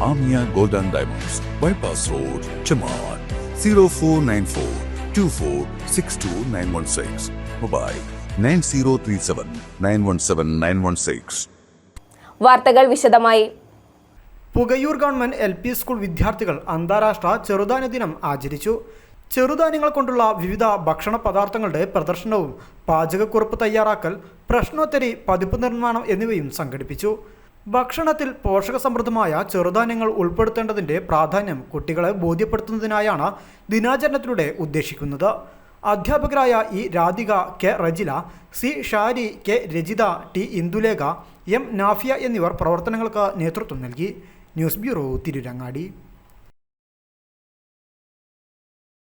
Amia Golden Diamonds, Bypass Road, Chamar, 0494 2462916. Mobile 9037 917 916. വാർത്തകൾ വിശദമായി Pukayur government L P school വിദ്യാർത്ഥികൾ അന്താരാഷ്ട്ര ചെറുധാന്യ ദിനം ആചരിച്ചു ചെറുധാന്യങ്ങൾ കൊണ്ടുള്ള വിവിധ ഭക്ഷണ പദാർത്ഥങ്ങളുടെ പ്രദർശനവും പാചകക്കുറിപ്പ് തയ്യാറാക്കൽ പ്രശ്നോത്തരി പതിപ്പ് നിർമ്മാണം എന്നിവയും സംഘടിപ്പിച്ചു ഭക്ഷണത്തിൽ പോഷകസമൃദ്ധമായ ചെറുധാന്യങ്ങൾ ഉൾപ്പെടുത്തേണ്ടതിന്റെ പ്രാധാന്യം കുട്ടികളെ ബോധ്യപ്പെടുത്തുന്നതിനായാണ് ദിനാചരണത്തിലൂടെ ഉദ്ദേശിക്കുന്നത്. അധ്യാപകരായ E Radhika K Rejila C Shari K Rajitha T Indulekha M Nafia എന്നിവർ പ്രവർത്തനങ്ങൾക്ക് നേതൃത്വം നൽകി. News bureau Tirurangadi.